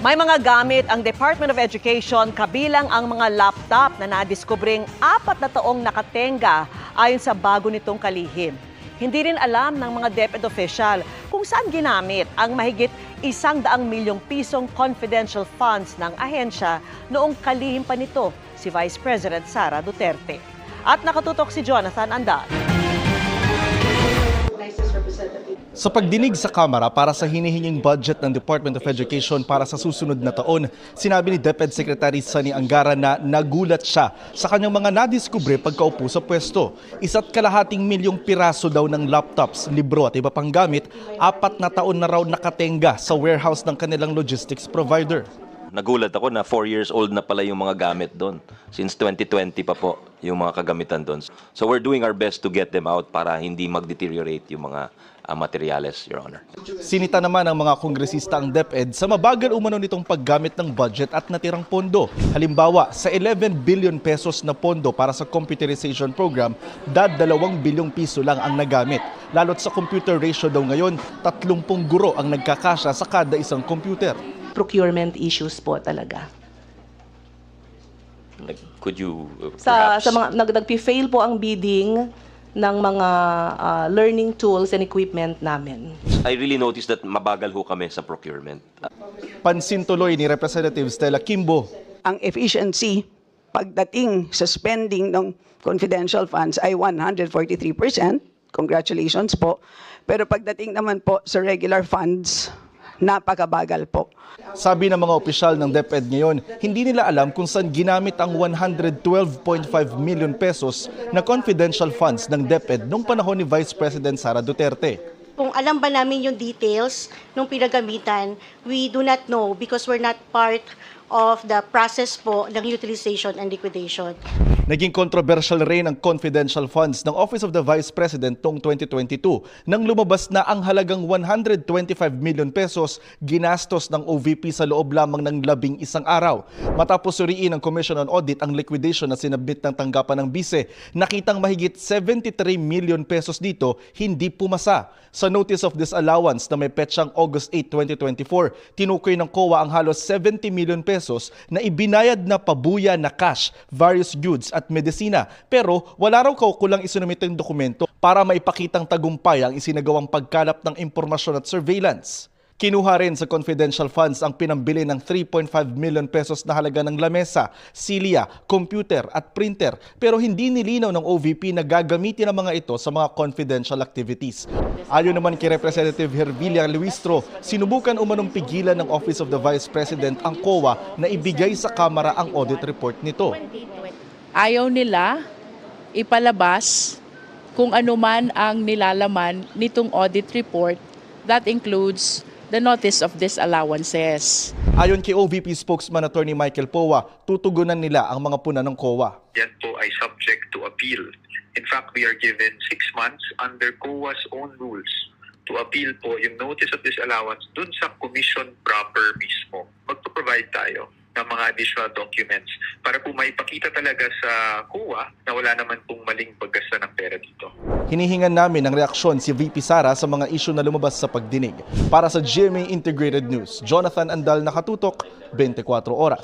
May mga gamit ang Department of Education kabilang ang mga laptop na nadiskubring apat na taong nakatenga ayon sa bago nitong kalihim. Hindi rin alam ng mga DepEd official kung saan ginamit ang mahigit isang daang milyong pisong confidential funds ng ahensya noong kalihim pa nito si Vice President Sara Duterte. At nakatutok si Jonathan Andal. Sa pagdinig sa Kamara para sa hinihinging budget ng Department of Education para sa susunod na taon, sinabi ni DepEd Secretary Sani Angara na nagulat siya sa kanyang mga nadiskubre pagkaupo sa pwesto. Isa't kalahating milyong piraso daw ng laptops, libro at iba pang gamit, apat na taon na raw nakatenga sa warehouse ng kanilang logistics provider. Nagulat ako na 4 years old na pala yung mga gamit doon. Since 2020 pa po yung mga kagamitan doon. So we're doing our best to get them out para hindi mag-deteriorate yung mga ah, materyales, Your Honor. Sinita naman ng mga kongresista ang DepEd sa mabagal umano nitong paggamit ng budget at natirang pondo. Halimbawa, sa 11 billion pesos na pondo para sa computerization program, dad 2 bilyong piso lang ang nagamit. Lalo't sa computer ratio daw ngayon, 30 guro ang nagkakasya sa kada isang computer. Procurement issues po talaga. Could you uh, Sa, perhaps... sa mga nag, nagpi-fail po ang bidding ng mga ah, learning tools and equipment namin. I really noticed that mabagal ho kami sa procurement. Pansin tuloy ni Representative Stella Kimbo ang efficiency pagdating sa spending ng confidential funds ay 143%. Congratulations po. Pero pagdating naman po sa regular funds, napakabagal po. Sabi ng mga opisyal ng DepEd ngayon, hindi nila alam kung saan ginamit ang 112.5 million pesos na confidential funds ng DepEd noong panahon ni Vice President Sara Duterte. Kung alam ba namin yung details nung pinagamitan, we do not know because we're not part of the process po ng utilization and liquidation. Naging controversial rin ang confidential funds ng Office of the Vice President noong 2022 nang lumabas na ang halagang 125 million pesos ginastos ng OVP sa loob lamang ng labing isang araw. Matapos suriin ng Commission on Audit ang liquidation na sinabit ng tanggapan ng bise, nakitang mahigit 73 million pesos dito hindi pumasa. Sa Notice of Disallowance na may petsang August 8, 2024, tinukoy ng COA ang halos 70 million pesos na ibinayad na pabuya na cash, various goods at medisina. Pero wala raw kaukulang isinumitong dokumento para maipakitang tagumpay ang isinagawang pagkalap ng impormasyon at surveillance. Kinuha rin sa confidential funds ang pinambili ng 3.5 million pesos na halaga ng lamesa, silya, computer at printer pero hindi nilinaw ng OVP na gagamitin ang mga ito sa mga confidential activities. Ayon naman kay Representative Herbilia Luistro, sinubukan umanong pigilan ng Office of the Vice President ang COA na ibigay sa Kamara ang audit report nito. ayaw nila ipalabas kung ano man ang nilalaman nitong audit report that includes the notice of disallowances. Ayon kay OVP spokesman Attorney Michael Powa, tutugunan nila ang mga puna ng COA. yan po ay subject to appeal. In fact, we are given six months under COA's own rules to appeal po yung notice of disallowance dun sa commission proper mismo. Magpo-provide tayo ng mga additional documents para po maipakita talaga sa COA na wala naman pong maling dito. Hinihingan namin ng reaksyon si VP Sara sa mga isyu na lumabas sa pagdinig. Para sa GMA Integrated News, Jonathan Andal nakatutok, 24 oras.